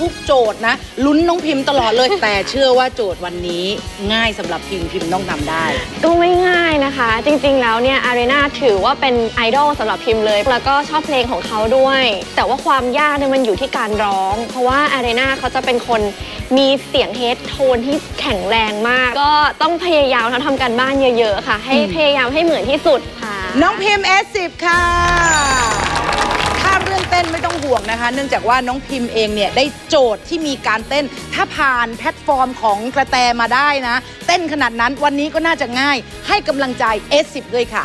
ทุกโจทย์นะ ลุ้นน้องพิมพ์ตลอดเลย แต่เชื่อว่าโจทย์วันนี้ง่ายสำหรับพิมพ์พิมพ์ต้องทำได้ ก็ไม่ง่ายนะคะ จริงๆ แล้วเนี่ยอารีนาถือว่าเป็นไอดอลสำหรับพิมพ์เลย แล้วก็ชอบเพลงของเขาด้วย แต่ว่าความยากเนี่ยมันอยู่ที่การร้อง เพราะว่าอารีนาเขาจะเป็นคนมีเสียงเฮดโทนที่แข็งแรงมาก ก็ต้องพยายามทำการบ้านเยอะ ๆ ค่ะ ให้พยายามให้เหมือนที่สุดค่ะ น้องพิมพ์ S10 ค่ะถ้า เต้นไม่ต้องห่วงนะคะ เนื่องจากว่าน้องพิมพ์เองเนี่ยได้โจทย์ที่มีการเต้น ถ้าผ่านแพลตฟอร์มของกระแตมาได้นะ เต้นขนาดนั้นวันนี้ก็น่าจะง่าย ให้กำลังใจ S10 ด้วยค่ะ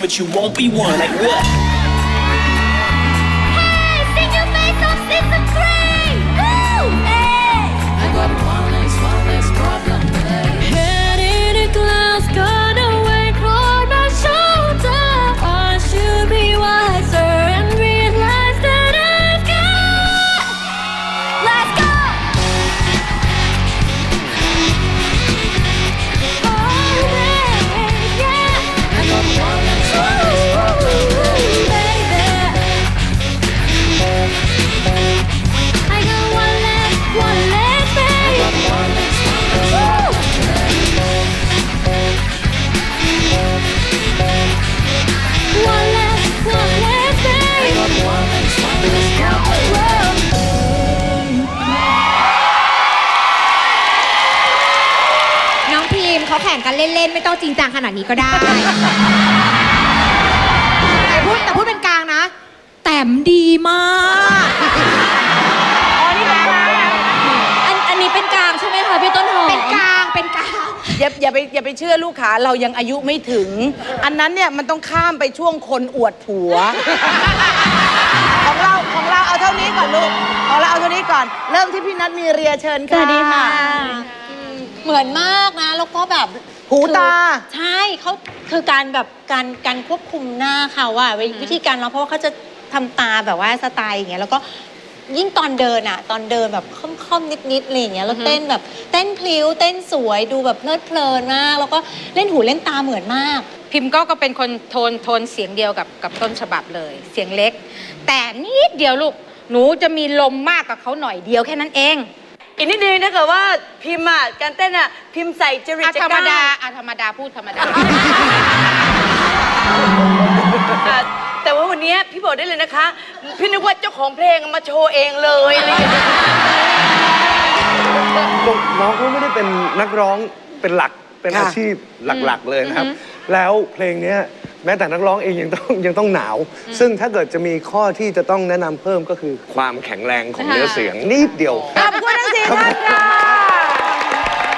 but you won't be one. Like what? แข่งกันเล่นๆ ไม่ต้องจริงจังขนาดนี้ก็ได้ แต่พูดแต่พูดเป็นกลางนะ แต้มดีมากอันอันนี้เป็นกลางใช่ไหมคะพี่ต้นหอมเป็นกลางเป็นกลาง อย่าอย่าไปอย่าไปเชื่อลูกค้าเรายังอายุไม่ถึง อันนั้นเนี่ยมันต้องข้ามไปช่วงคนอวดผัว ของเราของเราเอาเท่านี้ก่อนลูกของเราเอาเท่านี้ก่อน เริ่มที่พี่นัทมีเรียเชิญค่ะ สวัสดีค่ะ เหมือนมากนะ แล้วก็แบบหูตา คือใช่เขาคือการแบบการการควบคุมหน้าเขาอะวิวิธีการเราเพราะว่าเขาจะทำตาแบบว่าสไตล์อย่างเงี้ยแล้วก็ยิ่งตอนเดินอะตอนเดินแบบค่อมๆนิดๆอะไรอย่างเงี้ยแล้วเต้นแบบเต้นพลิ้วเต้นสวยดูแบบเพลิดเพลินมาก แล้วก็เล่นหูเล่นตาเหมือนมาก พิมพ์ก็ก็เป็นคนโทนโทนเสียงเดียวกับกับต้นฉบับเลย เสียงเล็ก แต่นิดเดียวลูก หนูจะมีลมมากกว่าเขาหน่อยเดียวแค่นั้นเอง อีกนิดนึงถ้าเกิดว่าพิมพ์อะการเต้นอะพิมพ์ใส่จริตอะจัธรรมกร้ดาอะธรรมดาพูดธรรมดา อะแต่ว่าวันนี้พี่บอกได้เลยนะคะ พี่นึกว่าเจ้าของเพลงมาโชว์เองเลยอะไรอย่างเงี้ยน้องเขาไม่ได้เป็นนักร้องเป็นหลักเป็นค่ะอาชีพหลักๆเลยนะครับ แล้วเพลงเนี้ยแม้แต่นักร้องเองยังต้องยังต้องหนาว ซึ่งถ้าเกิดจะมีข้อที่จะต้องแนะนำเพิ่มก็คือความแข็งแรงของเนื้อเสียงนิดเดียว ขอบคุณทั้ง สี่ท่านค่ะ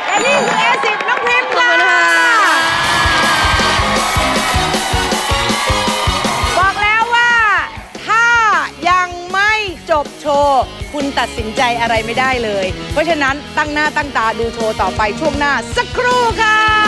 และนี่คือเอสิบน้องพิมค่ะบอกแล้วว่า ถ้ายังไม่จบโชว์ คุณตัดสินใจอะไรไม่ได้เลย เพราะฉะนั้นตั้งหน้าตั้งตาดูโชว์ต่อไปช่วงหน้าสักครู่ค่ะ